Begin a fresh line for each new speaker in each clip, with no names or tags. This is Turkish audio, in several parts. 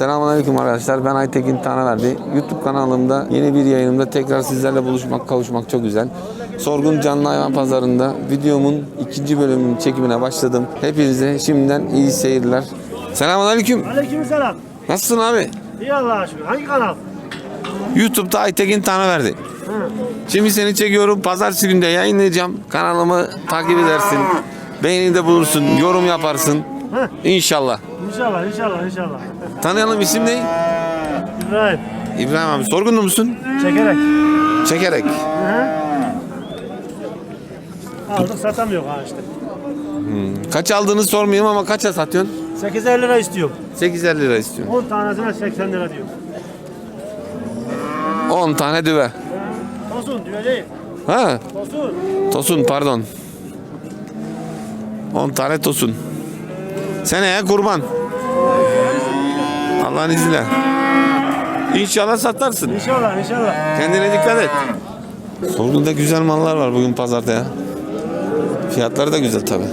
Selamünaleyküm arkadaşlar. Ben Aytekin Tanaverdi. YouTube kanalımda yeni bir yayınımda tekrar sizlerle buluşmak, kavuşmak çok güzel. Sorgun Canlı Hayvan Pazarı'nda videomun ikinci bölümünün çekimine başladım. Hepinize şimdiden iyi seyirler. Selamünaleyküm.
Aleykümselam.
Nasılsın abi?
İyi Allah'a şükür. Hangi kanal?
YouTube'da Aytekin Tanaverdi. Şimdi seni çekiyorum. Pazartesi günde yayınlayacağım. Kanalımı takip edersin. Beğenide bulursun, yorum yaparsın. İnşallah.
İnşallah, inşallah, inşallah.
Tanıyalım isim ne?
İbrahim.
İbrahim abi sorgunlu musun?
Çekerek.
Çekerek.
Hı? Aldık satamıyor ha işte.
Kaç aldığını sormayayım ama kaça satıyorsun?
850 lira istiyorum.
850 lira istiyorum.
10 tanesine 80 lira diyor.
10 tane düve.
Tosun diyor değil.
Ha,
Tosun.
tosun pardon. 10 tane tosun. Seneye kurban. Allah'ın izniyle. İnşallah satarsın.
İnşallah, inşallah.
Kendine dikkat et. Sorgun'da güzel mallar var bugün pazarda ya. Fiyatları da güzel tabi.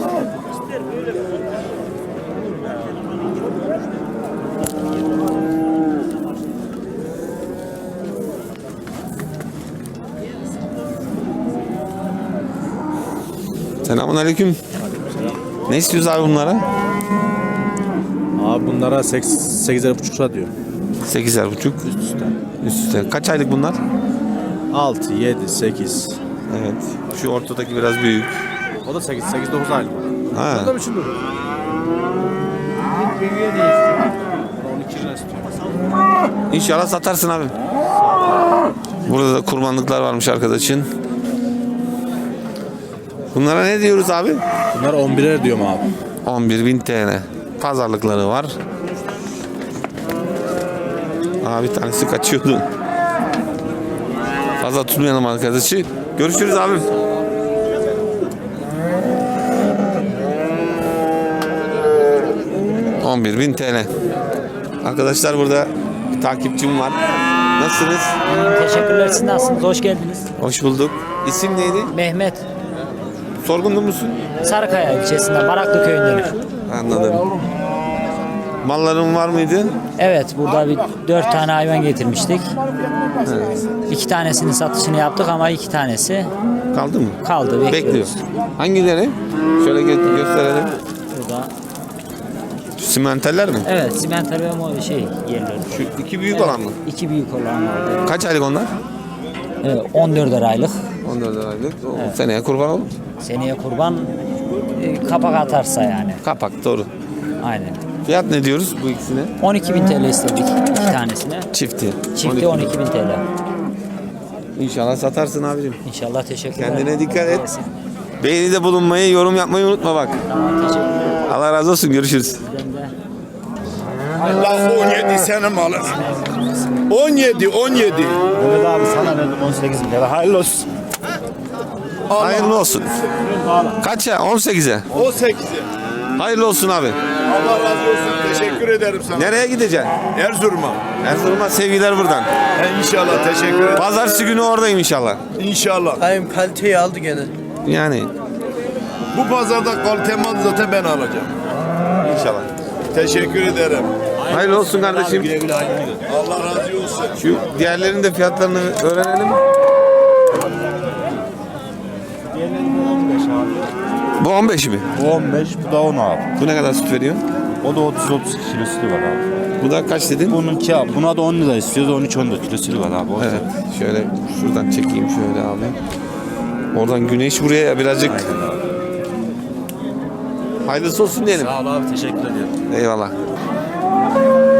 Selamun aleyküm. Ne istiyoruz abi bunlara?
Bunlara 8'er buçuk lira diyor.
8'er buçuk.
Üst üste.
Üst üste. Kaç aylık bunlar?
6, 7, 8.
Evet. Şu ortadaki biraz büyük.
O da 8, 8, 9 aylık.
Ha.
O da biçim duruyor. Büyüğe de istiyor. 12 lira istiyor.
İnşallah satarsın abi. Burada da kurbanlıklar varmış arkadaşın. Bunlara ne diyoruz abi?
Bunlar 11'er diyorum abi.
11.000 TL. Pazarlıkları var. Abi bir tanesi kaçıyordu. Fazla tutmayalım arkadaşı. Görüşürüz abim. bin TL. Arkadaşlar burada bir takipçim var. Nasılsınız?
Teşekkürler. Siz nasılsınız? Hoş geldiniz.
Hoş bulduk. İsim neydi?
Mehmet
Sorgunlu musun?
Sarıkaya ilçesinden Baraklı köyündenim.
Anladım. Malların var mıydı?
Evet burada bir dört tane hayvan getirmiştik. İki tanesinin satışını yaptık ama iki tanesi
Kaldı mı?
kaldı. Bekliyoruz.
Bekliyor. Hangileri? Şöyle gö- gösterelim.
Burada.
Simenteller mi?
Evet simental ve mo- şey yerleri.
Şu iki büyük olan mı?
İki büyük olan vardı.
Kaç aylık onlar?
Evet, 14 aylık.
14 aylık. O Seneye kurban olur.
Seneye kurban e, kapak atarsa yani.
Kapak doğru.
Aynen.
Fiyat ne diyoruz bu ikisine?
12 bin TL istedik iki tanesine.
Çifti.
Çifti 12 bin TL.
İnşallah satarsın abicim.
İnşallah teşekkür ederim.
Kendine dikkat et. Beğenide bulunmayı, yorum yapmayı unutma bak.
Tamam teşekkür ederim.
Allah razı olsun. Görüşürüz.
Allah 17 senin malın. 17, 17.
Mehmet abi sana verdim 18 bin lira. Hayırlı olsun.
Hayırlı olsun. Kaç ya? 18'e.
18'i.
Hayırlı olsun abi.
Allah razı olsun. Teşekkür ederim sana.
Nereye gideceksin?
Erzurum'a.
Erzurum'a sevgiler buradan.
He, inşallah teşekkür ederim.
Pazartesi günü oradayım inşallah.
İnşallah.
Dayım kaliteyi aldı gene.
Yani
Bu pazarda kalite mal zaten ben alacağım.
inşallah.
Teşekkür ederim.
Hayırlı olsun kardeşim.
Allah razı olsun.
Şu diğerlerinin de fiyatlarını öğrenelim. Bu 15 mi?
Bu 15, bu da 10 abi.
Bu ne kadar süt veriyor?
O da 30-32 kilosu var abi.
Bu da kaç dedin?
Bununki abi. Buna da 10 lira istiyoruz. 13-14 kilosu var abi. O
Evet. Şöyle şuradan çekeyim şöyle abi. Oradan güneş buraya birazcık. Hayırlısı olsun diyelim.
Sağ ol abi. Teşekkür ediyorum.
Eyvallah.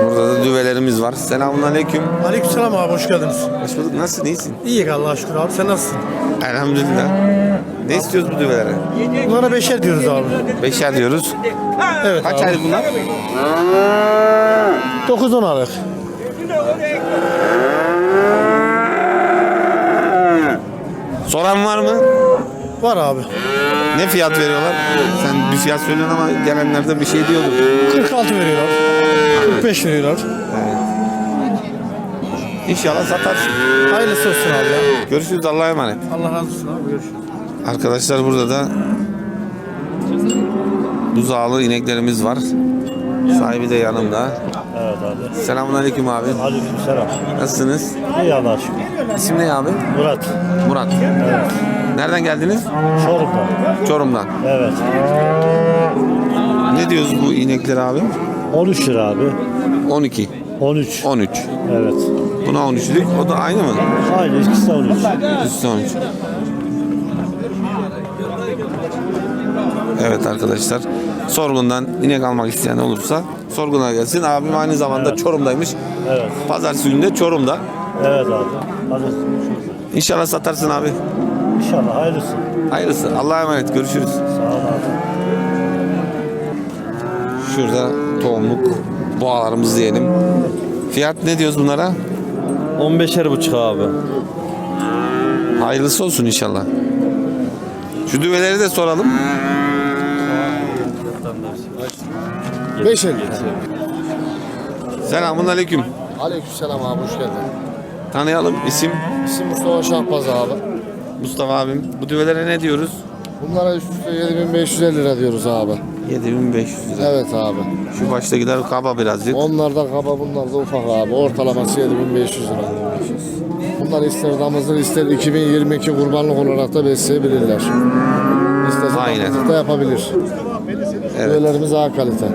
Burada da düvelerimiz var. Selamun aleyküm.
Aleykümselam abi hoş geldiniz.
Hoş bulduk. Nasılsın? İyisin?
İyi Allah'a şükür abi. Sen nasılsın?
Elhamdülillah. Ne istiyoruz bu düvelere?
Bunlara beşer diyoruz abi.
Beşer diyoruz.
Evet
Kaç
abi.
aylık bunlar?
9-10 aylık.
Soran var mı?
Var abi.
Ne fiyat veriyorlar? Sen bir fiyat söylüyorsun ama gelenler de bir şey diyordur.
46 veriyorlar. 45 veriyorlar.
İnşallah satarsın.
Hayırlısı olsun abi ya.
Görüşürüz Allah'a emanet.
Allah razı olsun abi. Görüşürüz.
Arkadaşlar burada da buzağlı ineklerimiz var. Sahibi de yanımda.
Evet abi.
Selamun aleyküm abi.
Aleyküm selam.
Nasılsınız?
İyi Allah'a şükür.
İsim ne abi?
Murat.
Murat. Nereden geldiniz?
Çorum'da.
Çorum'dan.
Evet.
Ne diyoruz bu inekler abi?
13 lira abi.
12,
13.
13.
Evet.
Buna 13'lük. O da aynı mı?
Aynı ikisi de 13.
Üstü 13. Evet arkadaşlar. Sorgun'dan inek almak isteyen olursa Sorgun'a gelsin. Abim aynı zamanda Çorum'daymış.
Evet.
Pazartesi günü de Çorum'da.
Evet abi. Hadi.
İnşallah satarsın abi.
İnşallah hayırlısı.
Hayırlısı. Allah'a emanet. Görüşürüz.
Sağ ol abi.
Şurada tohumluk boğalarımızı diyelim. Fiyat ne diyoruz bunlara?
15'er buçuk abi.
Hayırlısı olsun inşallah. Şu düveleri de soralım.
5.50.
Selamun aleyküm.
Aleykümselam abi hoş geldin.
Tanıyalım. İsim
İsim Mustafa Şahbaz abi.
Mustafa abim. Bu düvelere ne diyoruz?
Bunlara üst üste 7550 lira diyoruz abi.
7500 lira.
Evet abi.
Şu başta gider kaba birazcık.
Onlar da kaba bunlar da ufak abi. Ortalaması 7500 lira. Bunlar ister damızlık ister 2022 kurbanlık olarak da besleyebilirler. İsterse
Aynen.
da yapabilir.
Evet.
Üyelerimiz A kalite.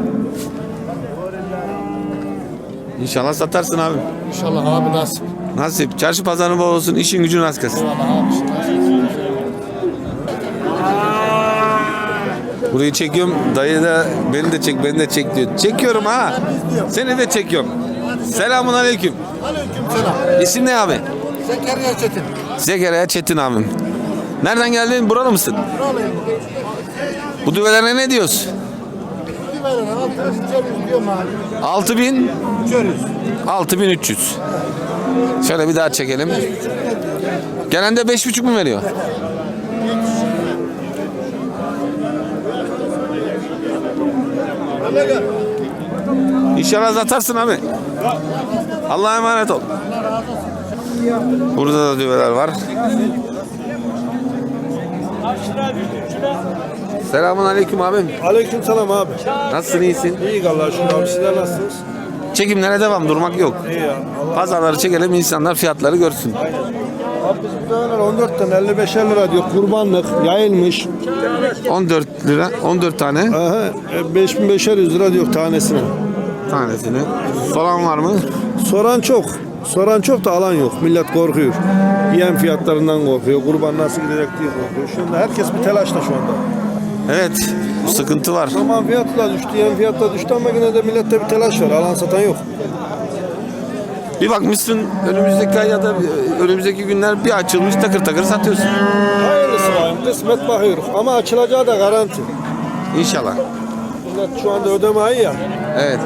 İnşallah satarsın abi.
İnşallah abi nasip.
Nasip. Çarşı pazarı bol olsun. işin gücün az kalsın.
Eyvallah abi.
Burayı çekiyorum. Dayı da beni de çek, beni de çek diyor. Çekiyorum ha. Seni de çekiyorum. Selamun aleyküm. İsim ne abi?
Zekeriya Çetin.
Zekeriya Çetin abim. Nereden geldin? Buralı mısın? Bu düvelere ne diyoruz? 6000 6300. Şöyle bir daha çekelim. Gelen de 5,5 mu veriyor? İnşallah satarsın abi. Allah'a emanet ol. Burada da düveler var. Selamun aleyküm abim.
Aleyküm selam abi.
Nasılsın iyisin?
İyi Allah'a şükür abi. Sizler nasılsınız?
Çekimlere devam durmak yok.
İyi ya.
Pazarları çekelim insanlar fiyatları görsün.
Abi biz bu dönemler 14'ten 55'er lira diyor. Kurbanlık yayılmış.
14 lira 14 tane
Aha, e, 5500 lira diyor tanesine.
tanesini. Soran var mı?
Soran çok. Soran çok da alan yok. Millet korkuyor. Yem fiyatlarından korkuyor. Kurban nasıl gidecek diye korkuyor. Şu anda herkes bir telaşta şu anda.
Evet. Sıkıntı var.
Tamam fiyatı da düştü, yem fiyatı da düştü ama yine de millette bir telaş var. Alan satan yok.
Bir bakmışsın önümüzdeki ay ya da önümüzdeki günler bir açılmış takır takır satıyorsun.
Hayırlısı var. Kısmet bakıyoruz. Ama açılacağı da garanti.
İnşallah.
Millet şu anda ödeme ayı ya.
Evet.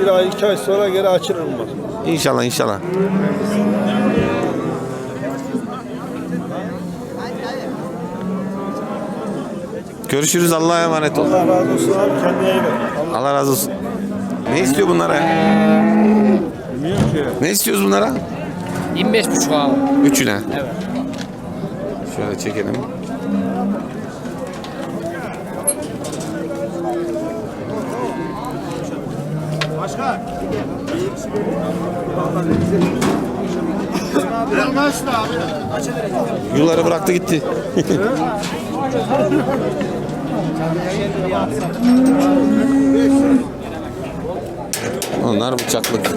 Bir ay, iki ay sonra geri açılır mı?
İnşallah inşallah. Görüşürüz Allah'a emanet ol.
Allah razı olsun abi. Kendine iyi bak.
Allah razı olsun. Ne istiyor bunlara? Ne istiyoruz bunlara?
25 buçuk abi.
Üçüne. Evet. Şöyle çekelim. Yolları bıraktı gitti. Onlar bıçaklık.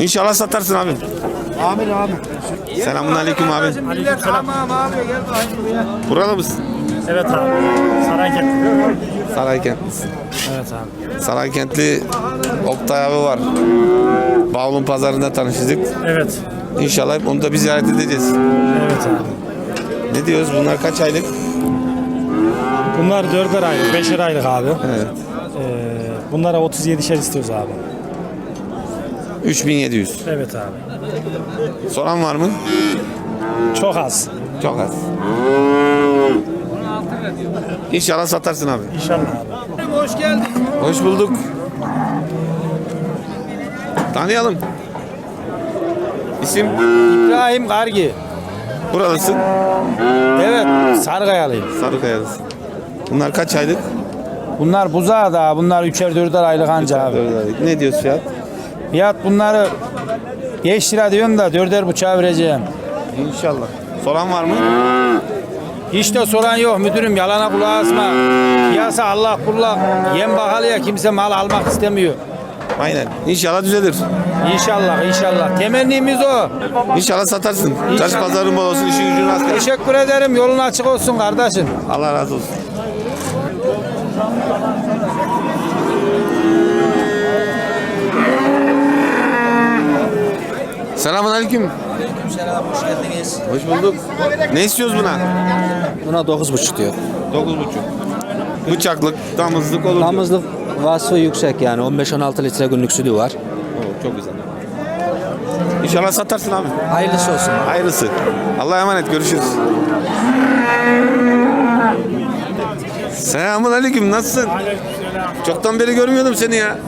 İnşallah satarsın abi.
Amin abi.
Selamun aleyküm abi. Buralı mısın?
Evet abi. Saraykent.
Saraykentlisin.
Evet abi.
Saraykentli Oktay abi var. Bavulun pazarında tanıştık.
Evet.
İnşallah onu da bir ziyaret edeceğiz.
Evet abi.
Ne diyoruz? Bunlar kaç aylık?
Bunlar 4'er aylık, 5'er aylık abi.
Evet.
Ee, bunlara 37'şer istiyoruz abi.
3700.
Evet abi.
Soran var mı?
Çok az.
Çok az. İnşallah satarsın abi.
İnşallah abi.
Hoş bulduk. Tanıyalım. İsim
İbrahim Kargi.
buralısın.
Evet, Sarıkayalıyım.
Sarıkaya'lısın. Bunlar kaç aylık?
Bunlar buzağı da, bunlar üçer dörder aylık anca abi.
Ne diyorsun fiyat?
Fiyat bunları 5 lira diyorum da dörder buçuğa vereceğim.
İnşallah. Soran var mı?
Hiç de soran yok müdürüm yalana kulağı asma. Piyasa Allah kullak. Yem bahalı ya kimse mal almak istemiyor.
Aynen. İnşallah düzelir.
İnşallah inşallah. Temennimiz o.
İnşallah satarsın. Çarşı pazarın bol olsun, işin gücün rast gelsin.
Teşekkür ederim. Yolun açık olsun kardeşim.
Allah razı olsun. Selamun aleyküm.
Selam, hoş geldiniz.
Hoş bulduk. Ne istiyoruz buna?
Buna 9,5 diyor.
9,5. Bıçaklık, damızlık olur.
Damızlık vasfı yüksek yani 15-16 litre günlük sütü var.
Oo, çok güzel. İnşallah satarsın abi.
Hayırlısı olsun.
Hayırlısı. Allah'a emanet görüşürüz. Selamun aleyküm nasılsın? Çoktan beri görmüyordum seni ya.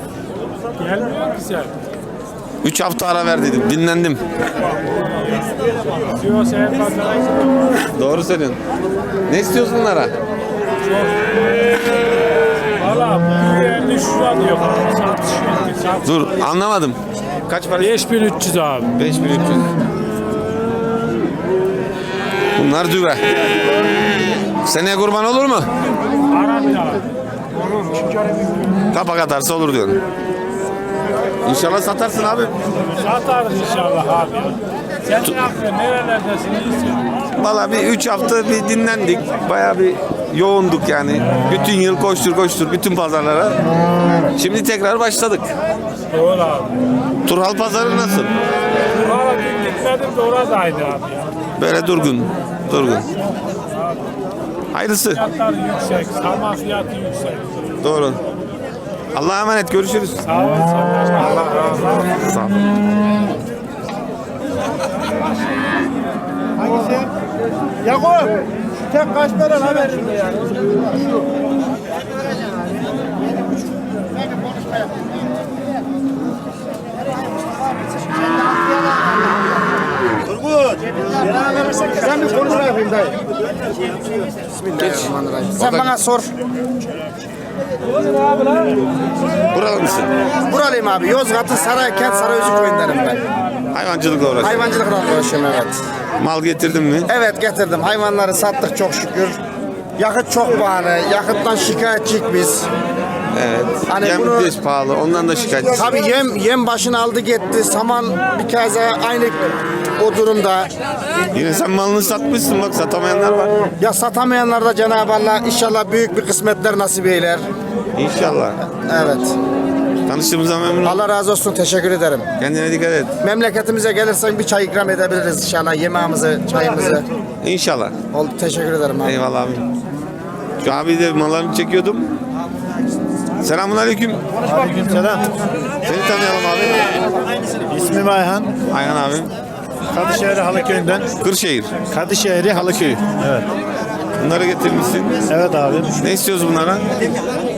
Gelmiyor güzel.
3 hafta ara ver dedim. Dinlendim. Doğru söylüyorsun. Ne istiyorsun bunlara?
Valla bu yerde şu an yok.
Dur anlamadım. Kaç para?
5300 abi.
5300. Bunlar düve. Seneye kurban olur mu?
Arar bir
Kapa katarsa olur diyorsun. İnşallah satarsın abi.
Satarız inşallah abi. Sen ne yapıyorsun? Nerelerdesin?
Valla bir üç hafta bir dinlendik. Bayağı bir yoğunduk yani. Bütün yıl koştur koştur bütün pazarlara. Şimdi tekrar başladık.
Doğru abi.
Turhal pazarı nasıl?
Valla dün gitmedim de oradaydı abi ya.
Böyle durgun. Durgun. Hayırlısı.
Fiyatlar yüksek. Sarma fiyatı yüksek.
Doğru. Allah'a emanet görüşürüz.
Sağ ol. Sen de Allah razı olsun.
Sağ ol.
Yakup, tek kaç para lan ver şunu ya. Sen bir konuşma yapayım dayı.
Sen bana sor.
Buralı mısın?
Buralıyım abi. Yozgat'ın Saraykent Sarayüzü köyündenim ben.
Hayvancılıkla uğraşıyorsun.
Hayvancılıkla uğraşıyorum evet.
Mal getirdin mi?
Evet getirdim. Hayvanları sattık çok şükür. Yakıt çok pahalı. Yakıttan şikayetçiyik biz.
Evet.
Hani
Yem
bunu-
de pahalı. Ondan da şikayet.
Tabii yem yem başını aldı gitti. Saman bir kez aynı o durumda.
Yine sen malını satmışsın bak satamayanlar var.
Ya satamayanlar da Cenab-ı Allah inşallah büyük bir kısmetler nasip eyler.
İnşallah.
Evet.
Tanıştığımıza memnun oldum.
Allah razı olsun. Teşekkür ederim.
Kendine dikkat et.
Memleketimize gelirsen bir çay ikram edebiliriz inşallah. Yemeğimizi, çayımızı.
İnşallah.
Oldu. Teşekkür ederim abi.
Eyvallah abi. Şu abi de mallarını çekiyordum. Selamun aleyküm.
Selam.
Seni tanıyalım abi.
İsmim Ayhan.
Ayhan abi.
Kadışehir Halıköy'ünden.
Kırşehir.
Kadışehir'i Halıköy. Evet.
Bunları getirmişsin.
Evet abi.
Ne istiyoruz bunlara?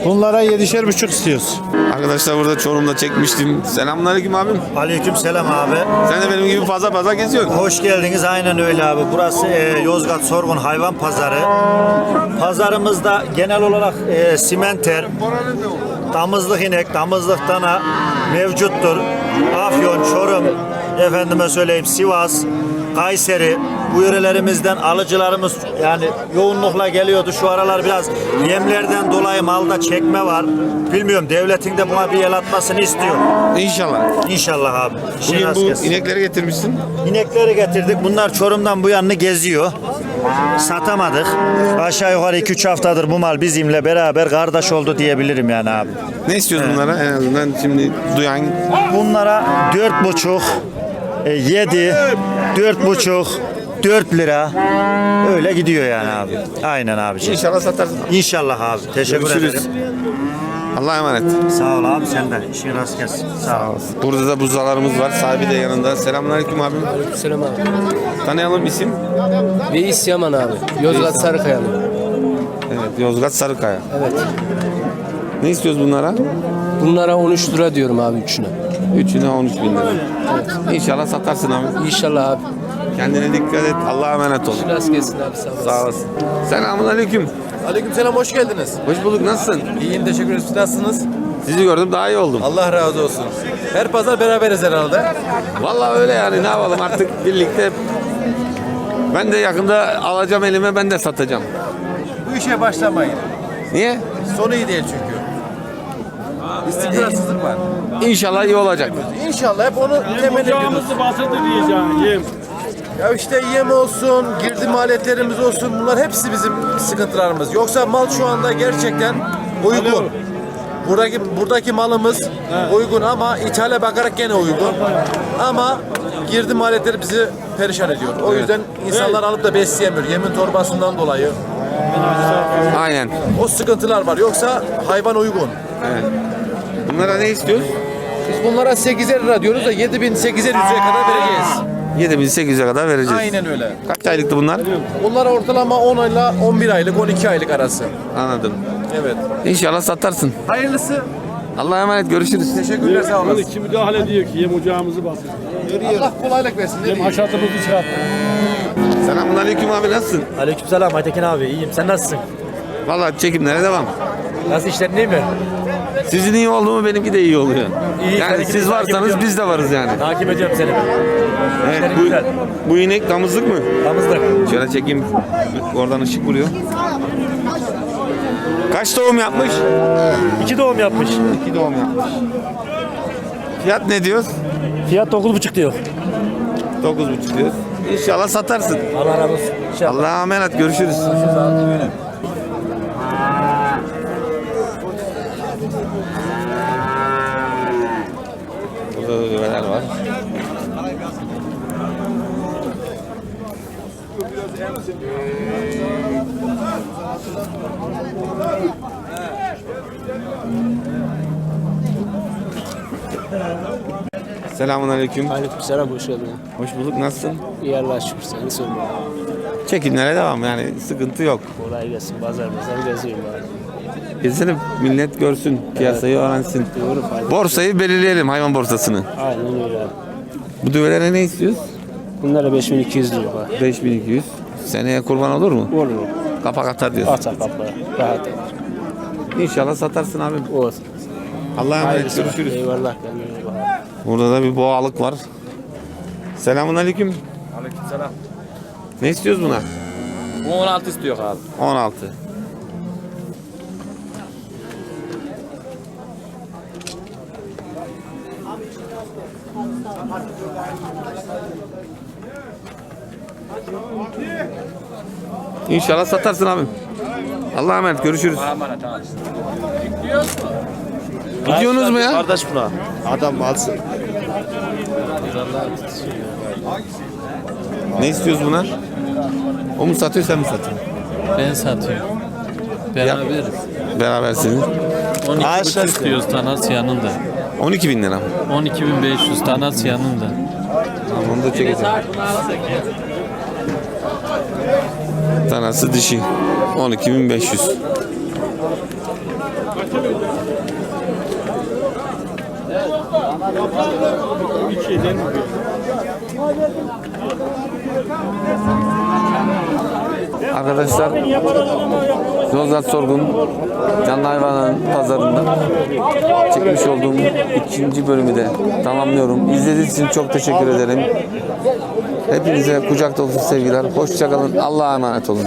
Bunlara yedişer buçuk istiyoruz.
Arkadaşlar burada Çorum'da çekmiştim. Selamun aleyküm abim.
Aleyküm selam abi.
Sen de benim gibi fazla fazla geziyorsun.
Hoş geldiniz. Aynen öyle abi. Burası e, Yozgat Sorgun Hayvan Pazarı. Pazarımızda genel olarak e, simenter, damızlık inek, damızlık dana mevcuttur. Afyon, Çorum, efendime söyleyeyim Sivas, Kayseri bu yörelerimizden alıcılarımız yani yoğunlukla geliyordu. Şu aralar biraz yemlerden dolayı malda çekme var. Bilmiyorum devletin de buna bir el atmasını istiyor.
İnşallah.
İnşallah abi. İşin
Bugün bu
gelsin.
inekleri getirmişsin.
İnekleri getirdik. Bunlar Çorum'dan bu yanını geziyor. Satamadık. Aşağı yukarı 2-3 haftadır bu mal bizimle beraber kardeş oldu diyebilirim yani abi.
Ne istiyoruz bunlara? En azından şimdi duyan
Bunlara 4,5 e, 7 4,5 4 lira öyle gidiyor yani abi. Aynen abiciğim.
İnşallah satarsın.
İnşallah abi. Teşekkür
Görüşürüz.
ederim.
Allah'a emanet.
Sağ ol abi sen de. İşin rast gelsin. Sağ ol.
Burada da buzdalarımız var. Sahibi de yanında. Selamünaleyküm abim.
Selam abi.
Tanıyalım isim.
Veys Yaman abi. Yozgat Sarıkayalı.
Evet, Yozgat Sarıkaya.
Evet.
Ne istiyoruz bunlara?
Bunlara 13 lira diyorum abi üçüne.
Üçüne 13 bin lira. İnşallah satarsın abi.
İnşallah abi.
Kendine dikkat et. Allah'a emanet ol.
Rast gelsin abi sağ olasın.
Sağ olasın. Selamun aleyküm.
Aleykümselam hoş geldiniz.
Hoş bulduk. Nasılsın?
İyiyim teşekkür ederim. Siz nasılsınız?
Sizi gördüm daha iyi oldum.
Allah razı olsun. Her pazar beraberiz herhalde.
Vallahi öyle yani ne yapalım artık birlikte. Ben de yakında alacağım elime ben de satacağım.
Bu işe başlamayın.
Niye?
Sonu iyi değil çünkü. İstikrarsızlık var.
İnşallah iyi olacak.
İnşallah hep onu temenni ediyoruz. Ya işte yem olsun, girdi maliyetlerimiz olsun bunlar hepsi bizim sıkıntılarımız. Yoksa mal şu anda gerçekten uygun. Buradaki buradaki malımız uygun ama ithale bakarak gene uygun. Ama girdi maliyetleri bizi perişan ediyor. O yüzden insanlar alıp da besleyemiyor. Yemin torbasından dolayı.
Aynen.
O sıkıntılar var. Yoksa hayvan uygun.
Bunlara ne istiyoruz?
Biz bunlara 8'er lira diyoruz da 7000 8'er 100'e kadar vereceğiz.
7800'e kadar vereceğiz.
Aynen öyle.
Kaç aylıktı bunlar?
Bunlar ortalama 10 ile 11 aylık, 12 aylık arası.
Anladım.
Evet.
İnşallah satarsın.
Hayırlısı.
Allah'a emanet görüşürüz.
Teşekkürler sağ olasın.
Kim müdahale diyor ki yem ocağımızı basın.
Allah kolaylık versin. Ne diyeyim?
Haşatımızı çıkart.
Selamun aleyküm abi nasılsın?
Aleykümselam Aytekin abi iyiyim. Sen nasılsın?
Vallahi çekimlere devam.
Nasıl işlerin iyi mi?
Sizin iyi oldu mu benimki de iyi oluyor.
İyi,
yani siz varsanız biz de varız yani.
Takip ediyorum seni.
Evet, bu,
güzel.
bu inek damızlık mı?
Damızlık.
Şöyle çekeyim. Oradan ışık vuruyor. Kaç doğum yapmış?
İki doğum yapmış.
İki doğum yapmış. Fiyat ne diyoruz?
Fiyat 9,5 diyor.
9,5 diyoruz. İnşallah satarsın.
Allah razı olsun. İnşallah.
Allah'a emanet görüşürüz. Burada da düveler var. Selamun aleyküm.
Aleykümselam hoş geldin.
Hoş bulduk. Nasılsın?
İyi Allah'a şükür seni sorma.
Çekimlere devam yani sıkıntı yok.
Kolay gelsin pazar pazar geziyorum abi.
Gezelim millet görsün, piyasayı öğrensin.
Doğru fayda.
Borsayı belirleyelim hayvan borsasını.
Aynen öyle.
Bu düvelere ne istiyoruz?
Bunlara 5200 diyor bak.
5200. Seneye kurban olur mu?
Olur.
Kapak atar diyorsun.
Atar kapıya. Rahat et.
İnşallah satarsın abi.
Olsun.
Allah'a emanet
Hayırlısı.
görüşürüz.
Eyvallah kendine iyi bak.
Burada da bir boğalık var. Selamun aleyküm.
Aleykümselam.
Ne istiyoruz buna?
Bu 16 istiyor abi.
16. İnşallah satarsın abi. Allah'a emanet görüşürüz. Gidiyorsunuz mu ya?
Kardeş buna. Adam alsın.
Ne istiyoruz buna? O mu satıyor sen mi satıyorsun?
Ben satıyorum. Beraberiz.
Berabersiniz.
12 istiyoruz Tanas yanında.
12 bin lira.
12.500 Tanas yanında.
Tamam onu da çekeceğim. Tanesi dişi. 12.500. Arkadaşlar Yozgat Sorgun Canlı Hayvanların Pazarında çekmiş olduğum ikinci bölümü de tamamlıyorum. İzlediğiniz için çok teşekkür ederim. Hepinize kucak dolusu sevgiler. Hoşçakalın. Allah'a emanet olun.